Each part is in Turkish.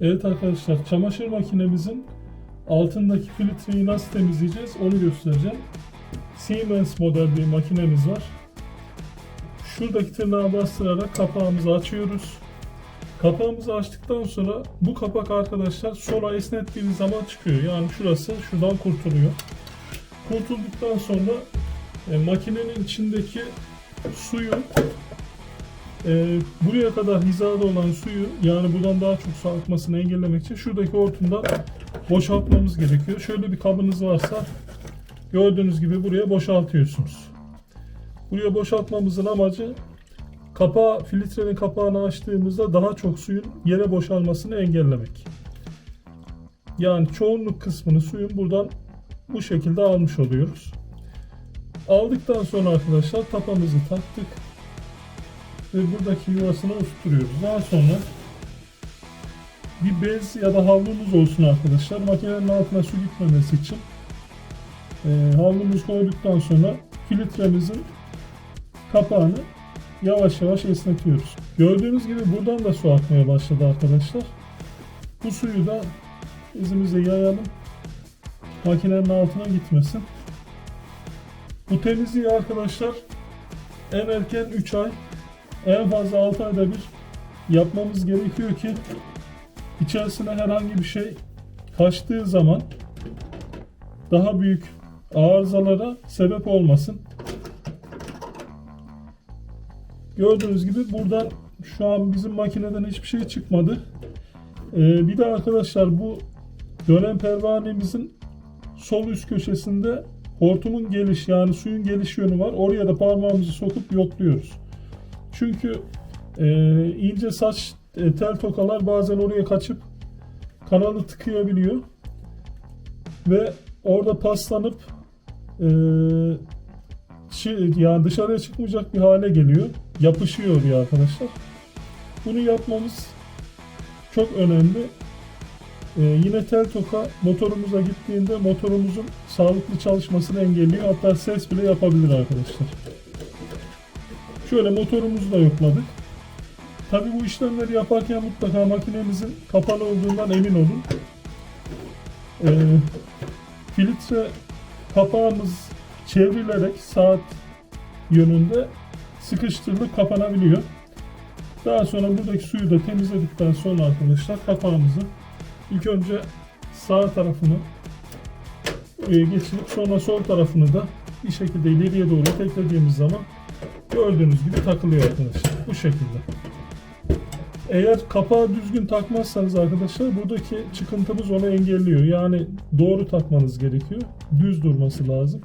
Evet arkadaşlar çamaşır makinemizin altındaki filtreyi nasıl temizleyeceğiz onu göstereceğim. Siemens model bir makinemiz var. Şuradaki tırnağa bastırarak kapağımızı açıyoruz. Kapağımızı açtıktan sonra bu kapak arkadaşlar sola esnettiğiniz zaman çıkıyor. Yani şurası şuradan kurtuluyor. Kurtulduktan sonra e, makinenin içindeki suyu e, buraya kadar hizada olan suyu yani buradan daha çok su akmasını engellemek için şuradaki hortumdan boşaltmamız gerekiyor. Şöyle bir kabınız varsa gördüğünüz gibi buraya boşaltıyorsunuz. Buraya boşaltmamızın amacı kapağı, filtrenin kapağını açtığımızda daha çok suyun yere boşalmasını engellemek. Yani çoğunluk kısmını suyun buradan bu şekilde almış oluyoruz. Aldıktan sonra arkadaşlar tapamızı taktık ve buradaki yuvasına oturtuyoruz. Daha sonra bir bez ya da havlumuz olsun arkadaşlar. Makinenin altına su gitmemesi için e, havlumuzu koyduktan sonra filtremizin kapağını yavaş yavaş esnetiyoruz. Gördüğünüz gibi buradan da su akmaya başladı arkadaşlar. Bu suyu da izimize yayalım. Makinenin altına gitmesin. Bu temizliği arkadaşlar en erken 3 ay en fazla 6 ayda bir yapmamız gerekiyor ki içerisine herhangi bir şey kaçtığı zaman daha büyük arızalara sebep olmasın. Gördüğünüz gibi buradan şu an bizim makineden hiçbir şey çıkmadı. Ee, bir de arkadaşlar bu dönen pervanemizin sol üst köşesinde hortumun geliş yani suyun geliş yönü var. Oraya da parmağımızı sokup yokluyoruz. Çünkü e, ince saç e, tel tokalar bazen oraya kaçıp kanalı tıkayabiliyor. Ve orada paslanıp e, yani dışarıya çıkmayacak bir hale geliyor. Yapışıyor ya arkadaşlar. Bunu yapmamız çok önemli. Ee, yine tel toka motorumuza gittiğinde motorumuzun sağlıklı çalışmasını engelliyor. Hatta ses bile yapabilir arkadaşlar. Şöyle motorumuzu da yokladık. Tabi bu işlemleri yaparken mutlaka makinemizin kapalı olduğundan emin olun. Ee, filtre kapağımız çevrilerek saat yönünde sıkıştırılıp kapanabiliyor. Daha sonra buradaki suyu da temizledikten sonra arkadaşlar kapağımızı ilk önce sağ tarafını buraya geçirip sonra sol tarafını da bir şekilde ileriye doğru teklediğimiz zaman gördüğünüz gibi takılıyor arkadaşlar. Bu şekilde. Eğer kapağı düzgün takmazsanız arkadaşlar buradaki çıkıntımız onu engelliyor. Yani doğru takmanız gerekiyor. Düz durması lazım.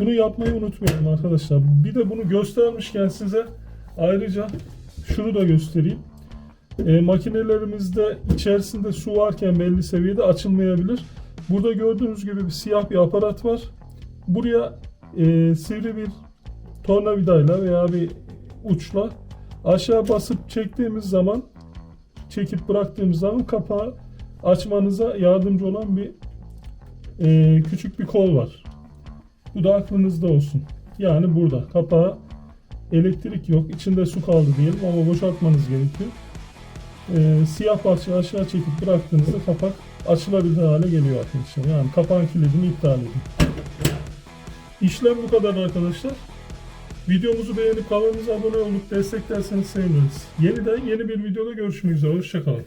Bunu yapmayı unutmayalım arkadaşlar. Bir de bunu göstermişken size ayrıca şunu da göstereyim. E, makinelerimizde içerisinde su varken belli seviyede açılmayabilir. Burada gördüğünüz gibi bir siyah bir aparat var. Buraya e, sivri bir tornavidayla veya bir uçla aşağı basıp çektiğimiz zaman çekip bıraktığımız zaman kapağı açmanıza yardımcı olan bir e, küçük bir kol var. Bu da aklınızda olsun. Yani burada kapağı elektrik yok. içinde su kaldı diyelim ama boşaltmanız gerekiyor. Ee, siyah parçayı aşağı çekip bıraktığınızda kapak açılabilir hale geliyor arkadaşlar. Yani kapağın kilidini iptal edin. İşlem bu kadar arkadaşlar. Videomuzu beğenip kanalımıza abone olup desteklerseniz seviniriz. Yeniden yeni bir videoda görüşmek üzere. Hoşçakalın.